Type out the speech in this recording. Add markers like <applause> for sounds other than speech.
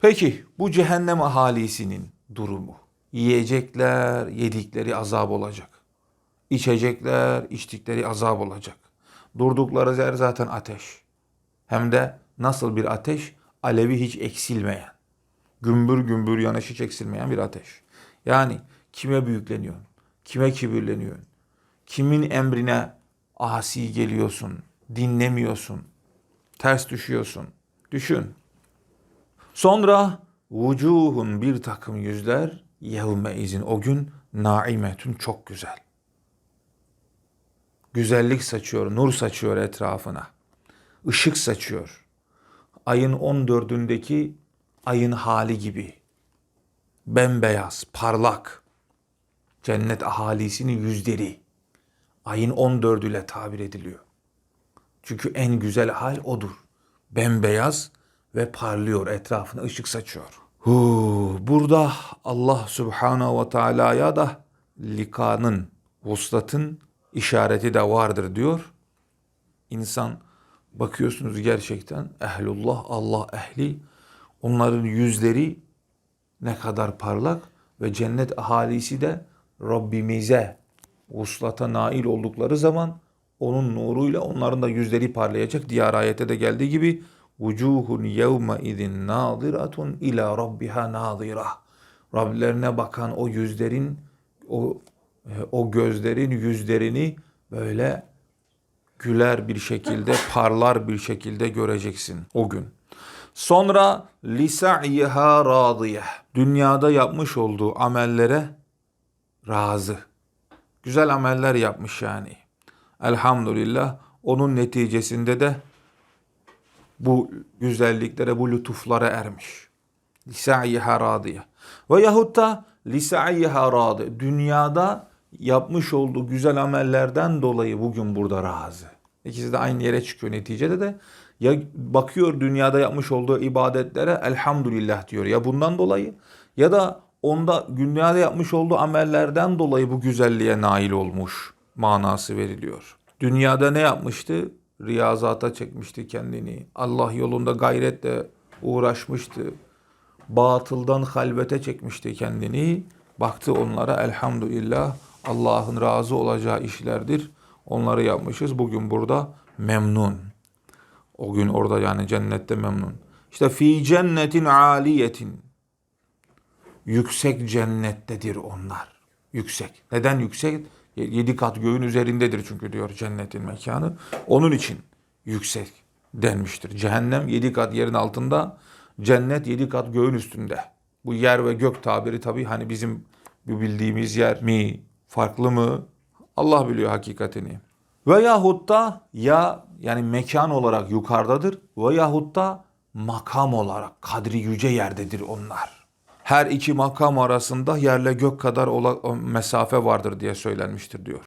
Peki bu cehennem ahalisinin durumu. Yiyecekler, yedikleri azap olacak. İçecekler, içtikleri azap olacak. Durdukları yer zaten ateş. Hem de nasıl bir ateş? Alevi hiç eksilmeyen. Gümbür gümbür yanışı hiç eksilmeyen bir ateş. Yani kime büyükleniyorsun? Kime kibirleniyorsun? Kimin emrine asi geliyorsun? Dinlemiyorsun? Ters düşüyorsun? Düşün. Sonra vucuhun bir takım yüzler yevme izin o gün naimetün çok güzel. Güzellik saçıyor, nur saçıyor etrafına. Işık saçıyor. Ayın 14'ündeki ayın hali gibi. Bembeyaz, parlak. Cennet ahalisinin yüzleri. Ayın 14'üyle tabir ediliyor. Çünkü en güzel hal odur. Bembeyaz ve parlıyor, etrafına ışık saçıyor. Huu, burada Allah Subhanahu ve Teala'ya da likanın, vuslatın işareti de vardır diyor. İnsan bakıyorsunuz gerçekten ehlullah, Allah ehli, onların yüzleri ne kadar parlak ve cennet ahalisi de Rabbimize vuslata nail oldukları zaman onun nuruyla onların da yüzleri parlayacak. Diğer ayette de geldiği gibi vucuhun yevme izin nadiratun ila rabbiha nadira. Rablerine bakan o yüzlerin o e, o gözlerin yüzlerini böyle güler bir şekilde, <laughs> parlar bir şekilde göreceksin o gün. Sonra lisa'yiha radiye. Dünyada yapmış olduğu amellere razı. Güzel ameller yapmış yani. Elhamdülillah onun neticesinde de bu güzelliklere, bu lütuflara ermiş. Lisa'yiha radiye. Ve yahut da lisa'yiha radi. Dünyada yapmış olduğu güzel amellerden dolayı bugün burada razı. İkisi de aynı yere çıkıyor neticede de. Ya bakıyor dünyada yapmış olduğu ibadetlere elhamdülillah diyor. Ya bundan dolayı ya da onda dünyada yapmış olduğu amellerden dolayı bu güzelliğe nail olmuş manası veriliyor. Dünyada ne yapmıştı? Riyazata çekmişti kendini. Allah yolunda gayretle uğraşmıştı. Batıldan halvete çekmişti kendini. Baktı onlara elhamdülillah Allah'ın razı olacağı işlerdir. Onları yapmışız. Bugün burada memnun. O gün orada yani cennette memnun. İşte fi cennetin aliyetin. Yüksek cennettedir onlar. Yüksek. Neden yüksek? Yedi kat göğün üzerindedir çünkü diyor cennetin mekanı. Onun için yüksek denmiştir. Cehennem yedi kat yerin altında, cennet yedi kat göğün üstünde. Bu yer ve gök tabiri tabii hani bizim bu bildiğimiz yer mi, farklı mı? Allah biliyor hakikatini. Ve yahut da ya yani mekan olarak yukarıdadır ve yahut da makam olarak kadri yüce yerdedir onlar. Her iki makam arasında yerle gök kadar mesafe vardır diye söylenmiştir diyor.